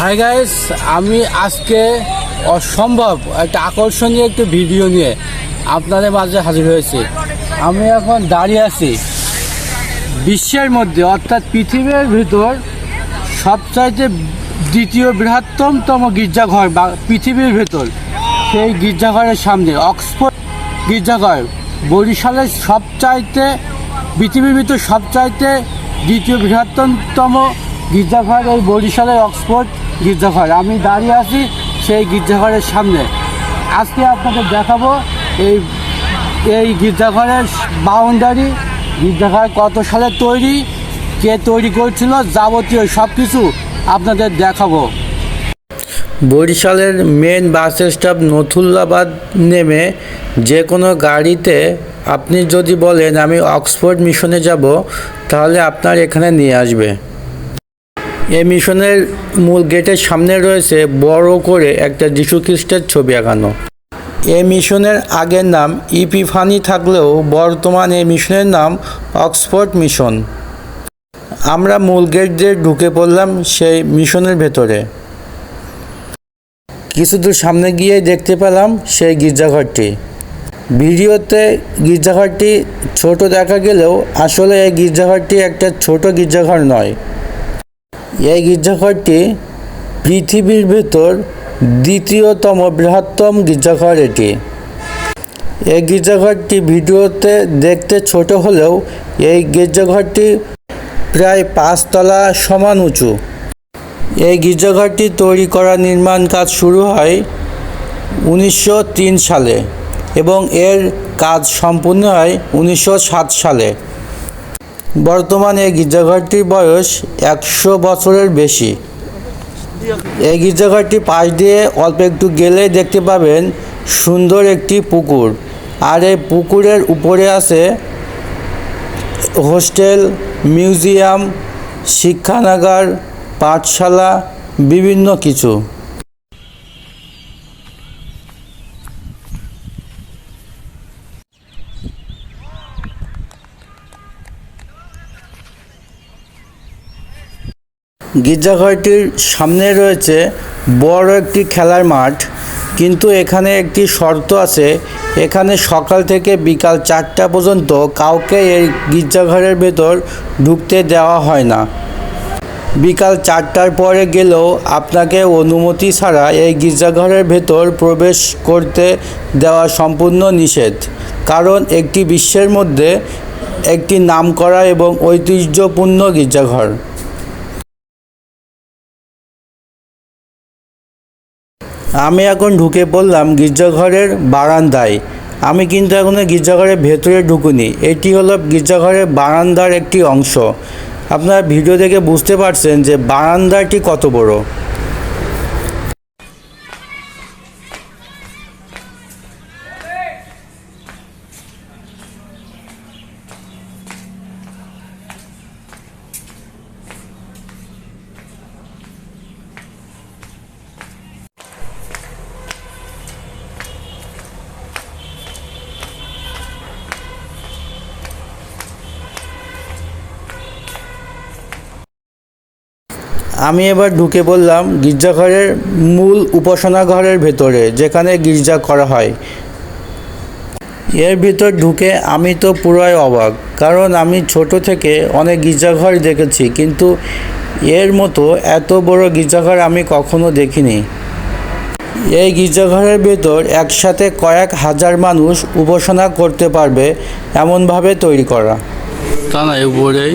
Hi guys আমি আজকে অসম্ভব একটা আকর্ষণীয় একটি ভিডিও নিয়ে আপনাদের মাঝে হাজির হয়েছি। আমি এখন দাঁড়িয়ে আছি বিশ্বের মধ্যে, অর্থাৎ পৃথিবীর ভিতর সবচাইতে দ্বিতীয় বৃহত্তমতম গির্জাঘর বা পৃথিবীর ভেতর। সেই গির্জাঘরের সামনে, অক্সফোর্ড গির্জাঘর, বরিশালের সবচাইতে, পৃথিবীর ভিতর সবচাইতে দ্বিতীয় বৃহত্তমতম গির্জাঘর এই বরিশালের অক্সফোর্ড গির্জাঘর। আমি দাঁড়িয়ে আছি সেই গির্জাঘরের সামনে। আজকে আপনাদের দেখাবো এই এই গির্জাঘরের বাউন্ডারি গির্জাঘর কত সালে তৈরি, কে তৈরি করেছিল, যাবতীয় সব কিছু আপনাদের দেখাবো। বরিশালের মেন বাস স্টপ নথুল্লাবাদ নেমে যে কোনো গাড়িতে আপনি যদি বলেন, আমি অক্সফোর্ড মিশনে যাব, তাহলে আপনার এখানে নিয়ে আসবে। এই মিশনের মূল গেটের সামনে রয়েছে বড় করে একটা যীশু খ্রিস্টের ছবি আঁকানো। এই মিশনের আগের নাম ইপিফানি থাকলেও বর্তমান মিশনের নাম অক্সফোর্ড মিশন। আমরা মূল গেট দিয়ে ঢুকে পড়লাম সেই মিশনের ভেতরে। কিছু দূর সামনে গিয়ে দেখতে পেলাম সেই গির্জাঘরটি। ভিডিওতে গির্জাঘরটি ছোট দেখা গেলেও আসলে এই গির্জাঘরটি একটা ছোট গির্জাঘর নয়। এই গির্জাঘরটি পৃথিবীর ভেতর দ্বিতীয়তম বৃহত্তম গির্জাঘর এটি। এই গির্জাঘরটি ভিডিওতে দেখতে ছোট হলেও এই গির্জাঘরটি প্রায় পাঁচতলা সমান উঁচু। এই গির্জাঘরটি তৈরি করা নির্মাণ কাজ শুরু হয় উনিশশো তিন সালে এবং এর কাজ সম্পূর্ণ হয় উনিশশো সাত সালে। বর্তমানে গির্জাঘরটির বয়স একশো বছরের বেশি। এই গির্জাঘরটি পাশ দিয়ে অল্প একটু গেলে দেখতে পাবেন সুন্দর একটি পুকুর। আর এই পুকুরের উপরে আছে হোস্টেল, মিউজিয়াম, শিক্ষানাগার, পাঠশালা, বিভিন্ন কিছু। গির্জাঘরটির সামনে রয়েছে বড় একটি খেলার মাঠ, কিন্তু এখানে একটি শর্ত আছে। এখানে সকাল থেকে বিকাল চারটা পর্যন্ত কাউকে এই গির্জাঘরের ভেতর ঢুকতে দেওয়া হয় না। বিকাল চারটার পরে গেলেও আপনাকে অনুমতি ছাড়া এই গির্জাঘরের ভেতর প্রবেশ করতে দেওয়া সম্পূর্ণ নিষেধ। কারণ একটি বিশ্বের মধ্যে একটি নামকরা এবং ঐতিহ্যপূর্ণ গির্জাঘর। আমি এখন ঢুকে পড়লাম গির্জাঘরের বারান্দায়। আমি কিন্তু এখন গির্জাঘরের ভেতরে ঢুকুনি। এটি হলো গির্জাঘরের বারান্দার একটি অংশ। আপনারা ভিডিও দেখে বুঝতে পারছেন যে বারান্দাটি কত বড়। আমি এবার ঢুকে পড়লাম গির্জাঘরের মূল উপাসনা ঘরের ভেতরে, যেখানে গির্জা করা হয়। এর ভিতর ঢুকে আমি তো পুরাই অবাক, কারণ আমি ছোট থেকে অনেক গির্জাঘর দেখেছি, কিন্তু এর মতো এত বড় গির্জাঘর আমি কখনো দেখিনি। এই গির্জাঘরের ভেতর একসাথে কয়েক হাজার মানুষ উপাসনা করতে পারবে এমনভাবে তৈরি করা। তা না উপরেই।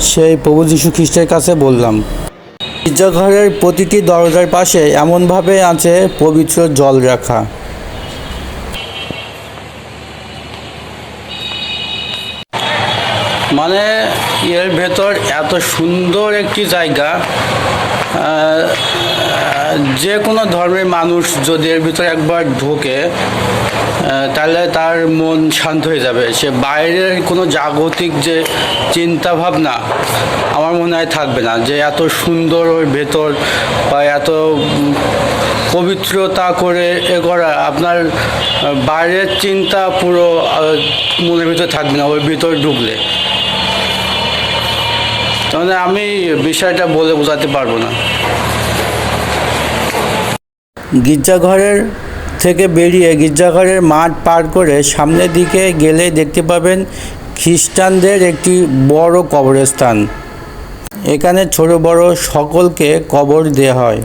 সেই প্রভু যীশু খ্রিস্টের কাছে বললাম গির্জাঘরের প্রতিটি দরজার পাশে এমনভাবে আছে পবিত্র জল রাখা। মানে এর ভেতর এত সুন্দর একটি জায়গা যে কোনো ধর্মের মানুষ যদি এর ভিতরে একবার ঢোকে তাহলে তার মন শান্ত হয়ে যাবে। সে বাইরের কোনো জাগতিক যে চিন্তা ভাবনা আমার মনে হয় থাকবে না। যে এত সুন্দর ওর ভেতর বা এত পবিত্রতা করে এ করা, আপনার বাইরের চিন্তা পুরো মনের ভিতরে থাকবে না, ওর ভিতর ঢুকলে। তাহলে আমি বিষয়টা বলে বোঝাতে পারব না। গির্জাঘরের থেকে বেরিয়ে গির্জাঘরের মাঠ পার করে সামনের দিকে গেলে দেখতে পাবেন খ্রিস্টানদের একটি বড় কবরস্থান। এখানে ছোট বড় সকলকে কবর দেওয়া হয়।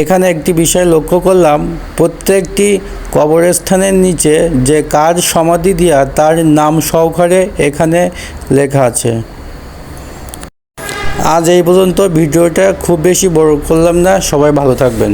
এখানে একটি বিষয় লক্ষ্য করলাম, প্রত্যেকটি কবরস্থানের নিচে যে কার সমাধি দেওয়া তার নাম সহকারে এখানে লেখা আছে। আজ এই পর্যন্ত ভিডিওটা খুব বেশি বড় করলাম না। সবাই ভালো থাকবেন।